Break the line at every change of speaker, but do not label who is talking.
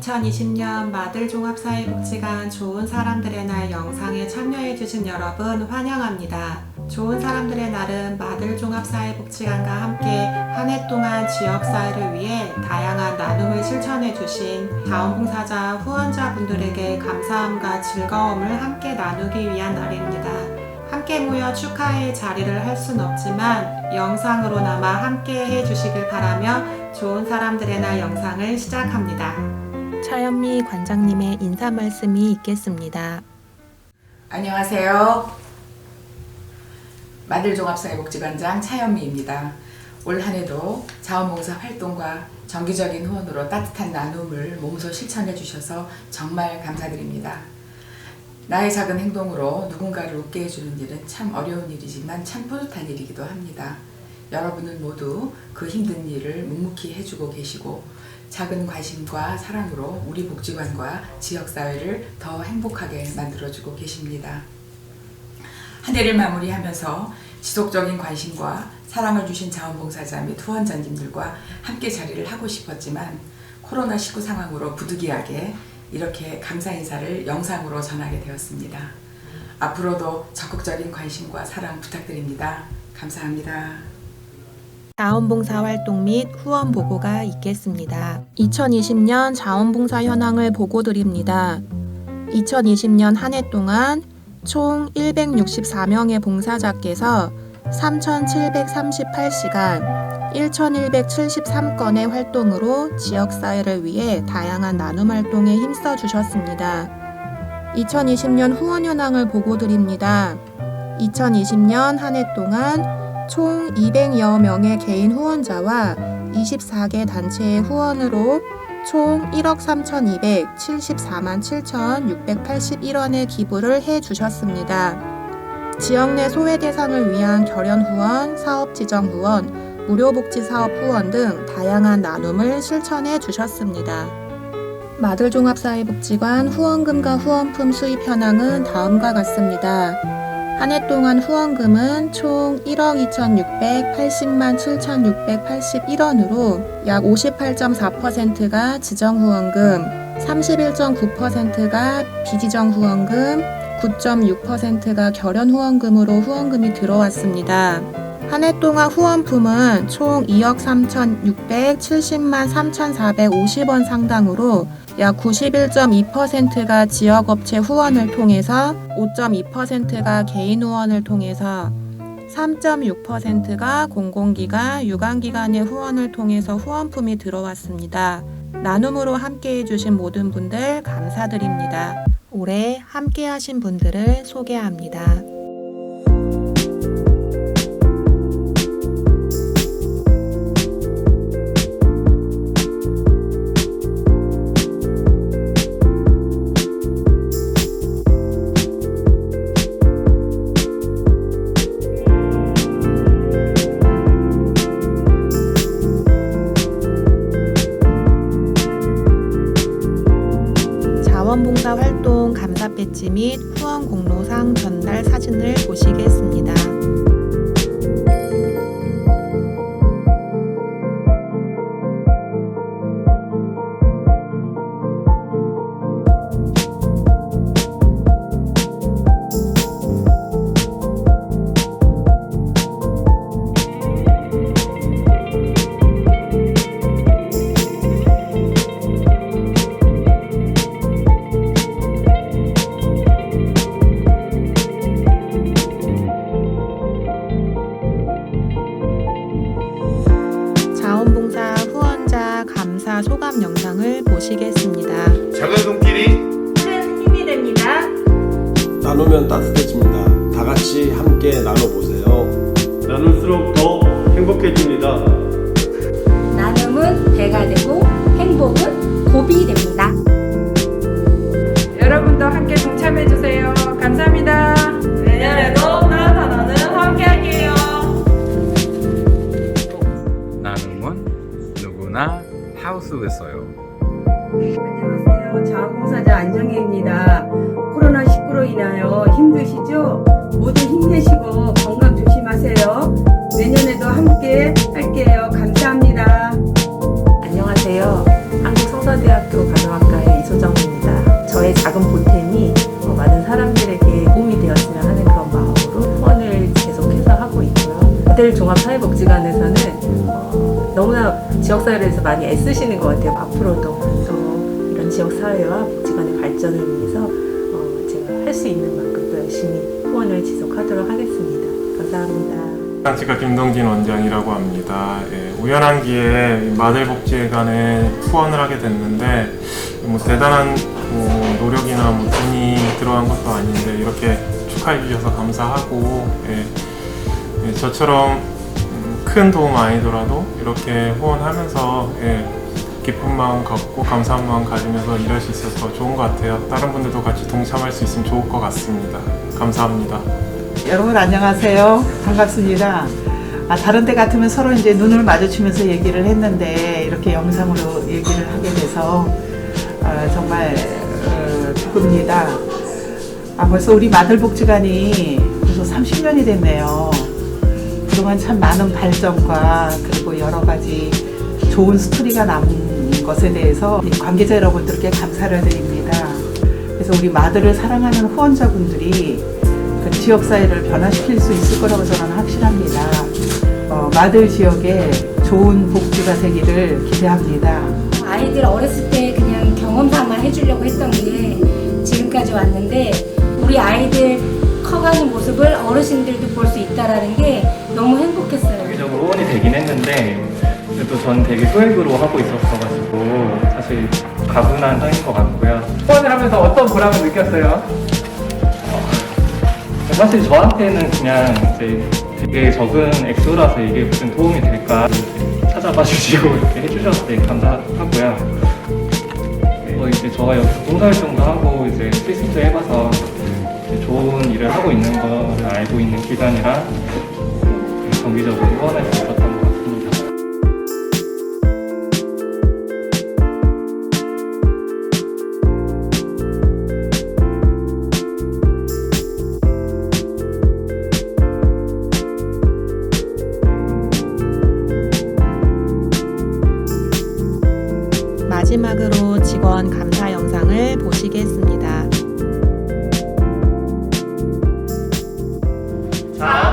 2020년 마들 종합사회복지관 좋은 사람들의 날 영상에 참여해주신 여러분 환영합니다. 좋은 사람들의 날은 마들 종합사회복지관과 함께 한 해 동안 지역사회를 위해 다양한 나눔을 실천해주신 자원봉사자 후원자분들에게 감사함과 즐거움을 함께 나누기 위한 날입니다. 함께 모여 축하의 자리를 할 순 없지만 영상으로나마 함께 해주시길 바라며 좋은 사람들의 날 영상을 시작합니다. 차현미 관장님의 인사 말씀이 있겠습니다.
안녕하세요. 마들종합사회복지관장 차현미입니다. 올 한 해도 자원봉사 활동과 정기적인 후원으로 따뜻한 나눔을 몸소 실천해 주셔서 정말 감사드립니다. 나의 작은 행동으로 누군가를 웃게 해주는 일은 참 어려운 일이지만 참 뿌듯한 일이기도 합니다. 여러분은 모두 그 힘든 일을 묵묵히 해주고 계시고 작은 관심과 사랑으로 우리 복지관과 지역사회를 더 행복하게 만들어주고 계십니다. 한 해를 마무리하면서 지속적인 관심과 사랑을 주신 자원봉사자 및 후원자님들과 함께 자리를 하고 싶었지만 코로나19 상황으로 부득이하게 이렇게 감사 인사를 영상으로 전하게 되었습니다. 앞으로도 적극적인 관심과 사랑 부탁드립니다. 감사합니다.
자원봉사 활동 및 후원 보고가 있겠습니다. 2020년 자원봉사 현황을 보고 드립니다. 2020년 한 해 동안 총 164명의 봉사자께서 3,738시간 1,173건의 활동으로 지역사회를 위해 다양한 나눔 활동에 힘써 주셨습니다. 2020년 후원 현황을 보고 드립니다. 2020년 한 해 동안 총 200여 명의 개인 후원자와 24개 단체의 후원으로 총 1억 3,274만 7,681원의 기부를 해 주셨습니다. 지역 내 소외 대상을 위한 결연 후원, 사업 지정 후원, 무료 복지 사업 후원 등 다양한 나눔을 실천해 주셨습니다. 마들종합사회복지관 후원금과 후원품 수입 현황은 다음과 같습니다. 한 해 동안 후원금은 총 1억 2,680만 7,681원으로 약 58.4%가 지정 후원금, 31.9%가 비지정 후원금, 9.6%가 결연 후원금으로 후원금이 들어왔습니다. 한 해 동안 후원품은 총 2억 3,670만 3,450원 상당으로 약 91.2%가 지역업체 후원을 통해서 5.2%가 개인 후원을 통해서 3.6%가 공공기관, 유관기관의 후원을 통해서 후원품이 들어왔습니다. 나눔으로 함께 해 주신 모든 분들 감사드립니다. 올해 함께 하신 분들을 소개합니다. 및 후원 공로상 전달 사진을 보시겠습니다. 소감 영상을 보시겠습니다.
작은 손길이
큰 힘이 됩니다.
나누면 따뜻해집니다. 다 같이 함께 나눠보세요.
나눌수록 더 행복해집니다.
나눔은 배가 되고 행복은 고비 됩니다.
여러분도 함께 동참해 주세요. 감사합니다. 내년에도 나다 나는 함께 할게요.
나눔은 누구나 하우스였어요.
안녕하세요. 자원봉사자 안정희입니다. 코로나19로 인하여 힘드시죠? 모두 힘내시고 건강 조심하세요. 내년에도 함께 할게요. 감사합니다.
안녕하세요. 한국성사대학교 간호학과의 이소정입니다.
저의 작은 본템이 많은 사람들에게 도움이 되었으면 하는 그런 마음으로 후원을 계속해서 하고 있고요. 이들 종합사회복지관에서는 어, 너무나 지역사회를 위해서 많이 애쓰시는 것 같아요. 앞으로도 또 이런 지역사회와 복지관의 발전을 위해서 어, 제가 할 수 있는 만큼 또 열심히 후원을 지속하도록 하겠습니다. 감사합니다.
안치과 김동진 원장이라고 합니다. 예, 우연한 기회에 마들복지회관에 후원을 하게 됐는데 뭐 대단한 뭐 노력이나 뭐 돈이 들어간 것도 아닌데 이렇게 축하해 주셔서 감사하고 예, 예, 저처럼 음, 큰 도움 아니더라도 이렇게 후원하면서 예, 기쁜 마음 갖고 감사한 마음 가지면서 일할 수 있어서 좋은 것 같아요. 다른 분들도 같이 동참할 수 있으면 좋을 것 같습니다. 감사합니다.
여러분 안녕하세요. 반갑습니다. 아, 다른 때 같으면 서로 이제 눈을 마주치면서 얘기를 했는데 이렇게 영상으로 얘기를 하게 돼서 어, 정말 어, 기쁩니다. 아, 벌써 우리 마들복지관이 벌써 30년이 됐네요. 그동안 참 많은 발전과 그리고 여러 가지 좋은 스토리가 남은 것에 대해서 이 관계자 여러분들께 감사를 드립니다. 그래서 우리 마들을 사랑하는 후원자분들이 그 지역 사회를 변화시킬 수 있을 거라고 저는 확신합니다. 어, 마들 지역에 좋은 복지가 되기를 기대합니다.
아이들 어렸을 때 그냥 경험 삼아 해주려고 했던 게 지금까지 왔는데 우리 아이들 커가는 모습을 어르신들도 볼 수 있다라는 게 너무 행복했어요.
정기적으로 후원이 되긴 했는데 그래도 저는 되게 소액으로 하고 있었어가지고 사실 가분한 상인 것 같고요. 후원을 하면서 어떤 보람을 느꼈어요? 사실 저한테는 그냥 이제 되게 적은 액수라서 이게 무슨 도움이 될까 이렇게 찾아봐 주시고 이렇게 해주셔서 되게 감사하고요. 뭐 이제 저가 여기서 봉사활동도 하고 이제 실습도 해봐서 좋은 일을 하고 있는 거를 알고 있는 기관이라 정기적으로 후원할 수 있었던 것 같습니다.
마지막으로 직원 감사 영상을 보시겠습니다. 4,